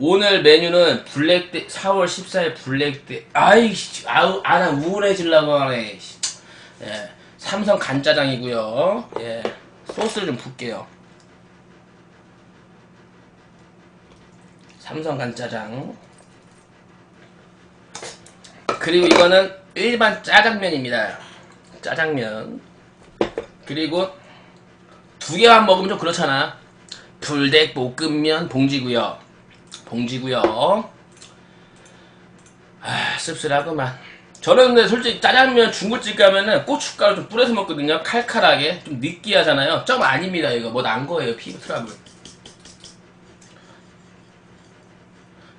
오늘 메뉴는 블랙데 4월 14일 블랙데 아이씨 아우 아나 우울해질라고 하네. 씨. 예. 삼성 간짜장이고요. 예. 소스를 좀 붓게요. 삼성 간짜장. 그리고 이거는 일반 짜장면입니다. 짜장면. 그리고 두 개만 먹으면 좀 그렇잖아. 불닭 볶음면 봉지고요. 봉지고요. 아 씁쓸하구만. 저는 근데 솔직히 짜장면 중국집 가면은 고춧가루 좀 뿌려서 먹거든요. 칼칼하게 좀 느끼하잖아요. 좀 아닙니다 이거 뭐 난 거예요 피부 트러블.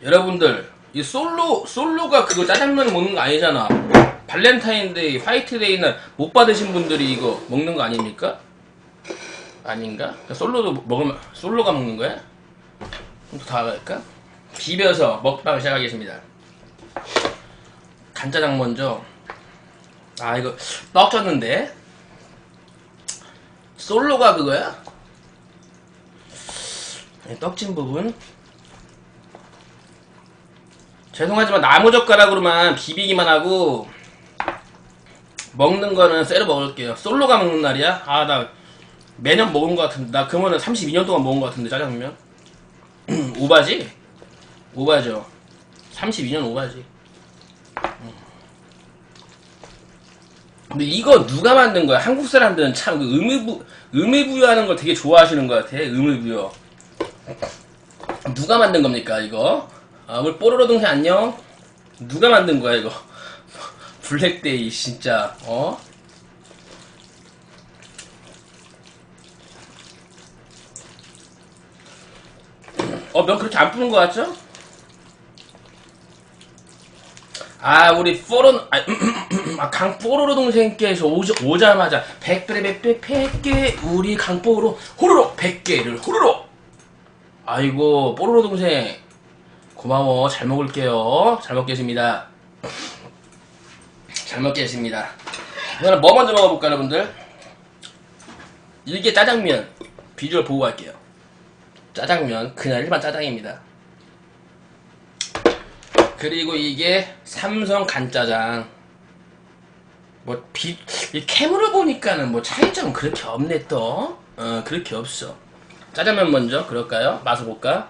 여러분들 이 솔로 솔로가 그거 짜장면 먹는 거 아니잖아. 발렌타인데이, 화이트데이는 못 받으신 분들이 이거 먹는 거 아닙니까? 아닌가? 솔로도 먹으면 솔로가 먹는 거야? 그럼 더 나갈까? 비벼서 먹방 시작하겠습니다. 간짜장 먼저. 아 이거 떡 졌는데 솔로가 그거야? 이 떡진 부분. 죄송하지만 나무젓가락으로만 비비기만 하고 먹는 거는 쇠로 먹을게요. 솔로가 먹는 날이야? 아 나 매년 먹은 것 같은데 나 그러면은 32년 동안 먹은 것 같은데 짜장면 오바지? 오바죠 32년 오바지 음. 근데 이거 누가 만든 거야? 한국 사람들은 참그 의미부, 의미부여하는 걸 되게 좋아하시는 것 같아 의미부여 누가 만든 겁니까 이거? 아 우리 뽀로로 동생 안녕 누가 만든 거야 이거 블랙데이 진짜 어? 어, 면 그렇게 안 뿌는 것 같죠? 아, 우리 포로, 아, 아, 강뽀로로 동생께서 오자, 오자마자 백배에 백배 백개 우리 강뽀로 호로록 백개를 호로록 아이고 뽀로로 동생 고마워. 잘 먹을게요. 잘 먹겠습니다. 잘 먹겠습니다. 그럼 뭐 먼저 먹어볼까 여러분들? 이게 짜장면. 비주얼 보고 갈게요. 짜장면 그냥 일반 짜장입니다. 그리고 이게 삼성 간짜장. 뭐 비, 이 캠으로 보니까는 뭐 차이점은 그렇게 없네 또. 어 그렇게 없어. 짜장면 먼저 그럴까요? 맛을 볼까?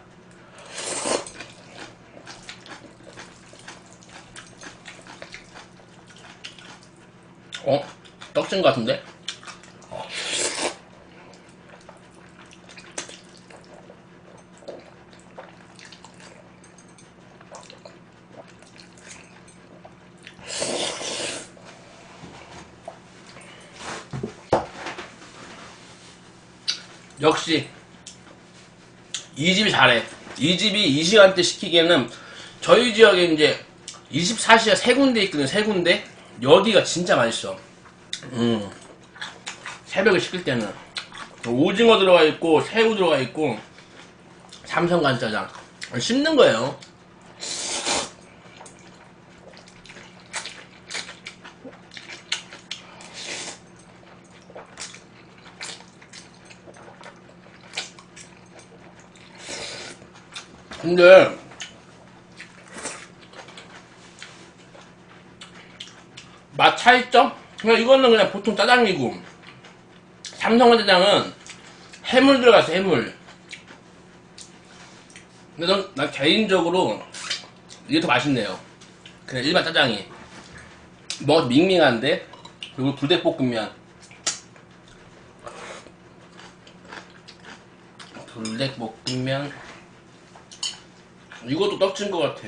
어? 떡진 것 같은데? 역시 이 집이 잘해. 이 집이 이 시간대 시키기에는 저희 지역에 이제 24시간 세 군데 있거든 세 군데 여기가 진짜 맛있어. 음 새벽에 시킬 때는 오징어 들어가 있고 새우 들어가 있고 삼성 간짜장 씹는 거예요. 근데 맛 차이점? 그냥 이거는 그냥 보통 짜장이고. 삼성 짜장은 해물 들어갔어 해물. 근데 넌, 난 개인적으로 이게 더 맛있네요. 그냥 일반 짜장이. 뭐 밍밍한데? 그리고 불닭볶음면. 불닭볶음면 이것도 떡진 것 같아.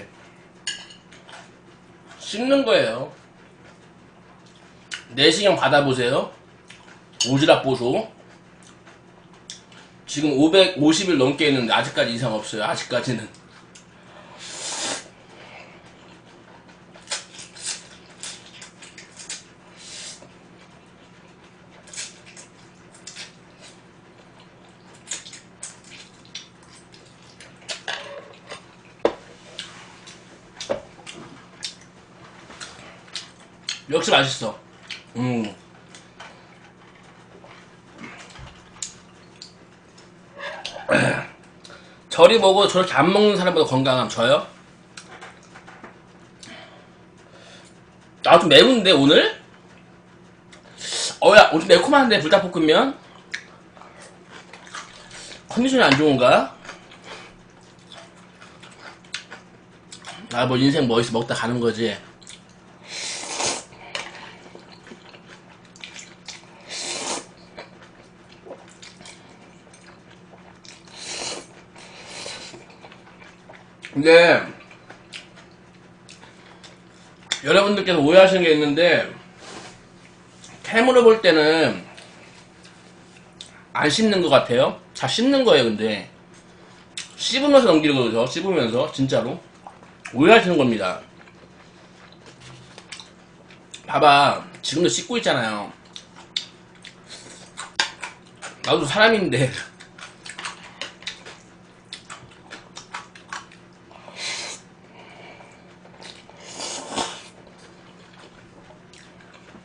씹는 거예요. 내시경 받아보세요. 오지랖 보소. 지금 550일 넘게 했는데 아직까지 이상 없어요. 아직까지는. 역시 맛있어. 음. 저리 먹고 저렇게 안 먹는 사람보다 건강함 저요? 아 좀 매운데 오늘? 어야 오늘 매콤한데 불닭볶음면? 컨디션이 안 좋은가? 아 뭐 인생 뭐 있어 먹다 가는 거지 근데 여러분들께서 오해하시는 게 있는데 캠으로 볼 때는 안 씹는 것 같아요. 다 씹는 거예요, 근데 씹으면서 거죠. 씹으면서 진짜로 오해하시는 겁니다. 봐봐, 지금도 씹고 있잖아요. 나도 사람인데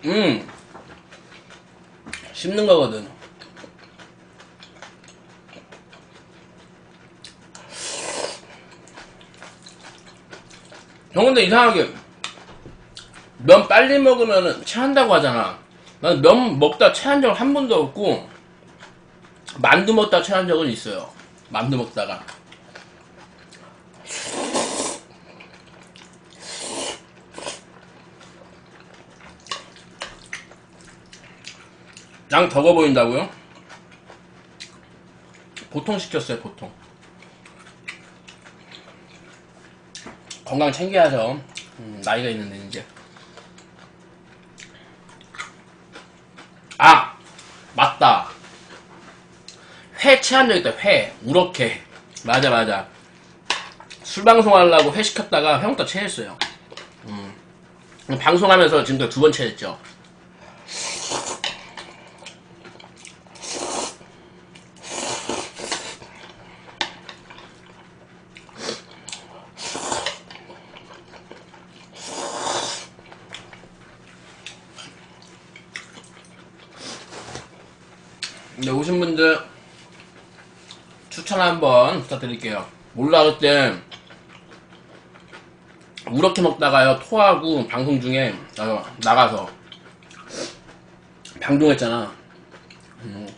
음 씹는 거거든. 형 근데 이상하게 면 빨리 먹으면 체한다고 하잖아. 나는 면 먹다 체한 적은 한 번도 없고 만두 먹다 체한 적은 있어요. 만두 먹다가. 양 적어 보인다고요? 보통 시켰어요, 보통. 건강 챙겨야죠. 음, 나이가 있는데, 이제. 아! 맞다. 회 체한 적 있다, 회. 우럭회. 맞아, 맞아. 술 방송하려고 회 시켰다가 회 먹다 체했어요. 음. 방송하면서 지금까지 두번 체했죠. 네, 오신 분들 추천 한번 부탁드릴게요. 몰라 그때 우럭해 먹다가요 토하고 방송 중에 어, 나가서 방송했잖아. 음,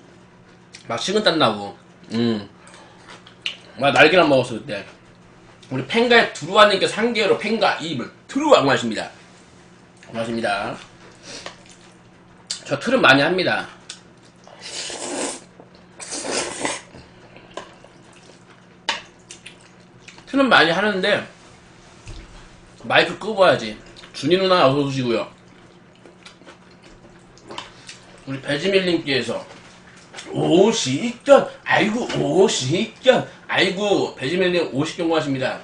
막 식은땀 나고, 음, 막 날개랑 먹었어 그때. 우리 펜가의 두루와님께 3개월로 펜가 입을 트루와 고맙습니다. 고맙습니다. 저 트름 많이 합니다. 트는 많이 하는데 마이크 끄고 와야지. 준이 누나 어서 오시고요. 우리 배지밀님께서 오식견 아이고 오식견 아이고 배지밀님 오식견 고하십니다.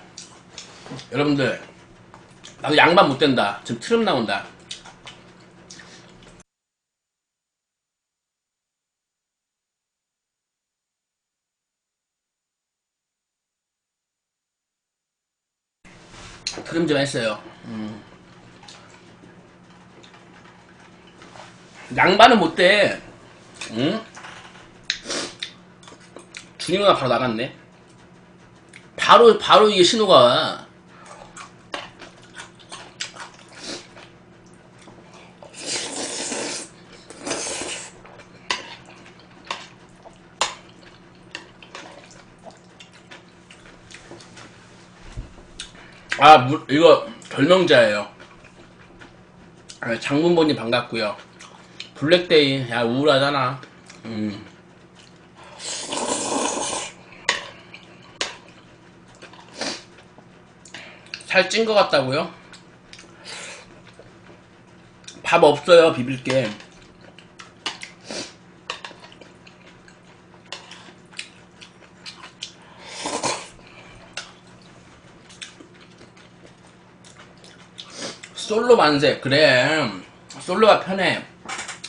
여러분들 나도 양반 못 된다. 지금 트름 나온다 좀 했어요. 음. 양반은 못 돼. 응? 준이 누나 바로 나갔네. 바로, 바로 이게 신호가 아, 물, 이거 별명자예요. 아, 장문보님 반갑고요. 블랙데이, 야 우울하잖아. 음. 살찐 것 같다고요? 밥 없어요, 비빌게. 솔로 만세. 그래. 솔로가 편해.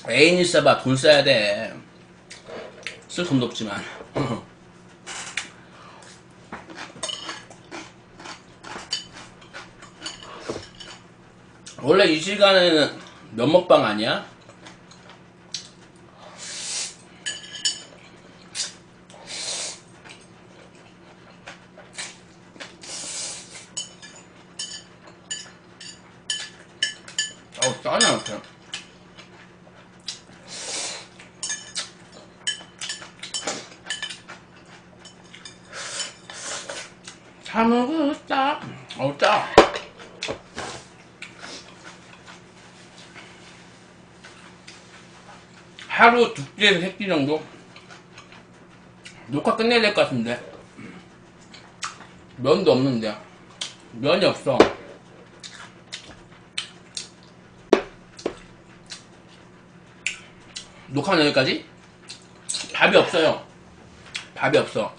애인 있어봐. 돈 써야 돼쓸 돈도 없지만. 원래 이 시간에는 면 먹방 아니야? 다 먹었다. 어우, 짜. 하루 두 끼에서 세 끼 정도? 녹화 끝내야 될 것 같은데. 면도 없는데. 면이 없어. 녹화는 여기까지? 밥이 없어요. 밥이 없어.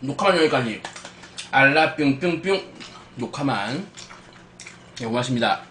녹화만 여기까지. 알라 뿅뿅뿅 녹화만. 네, 고맙습니다.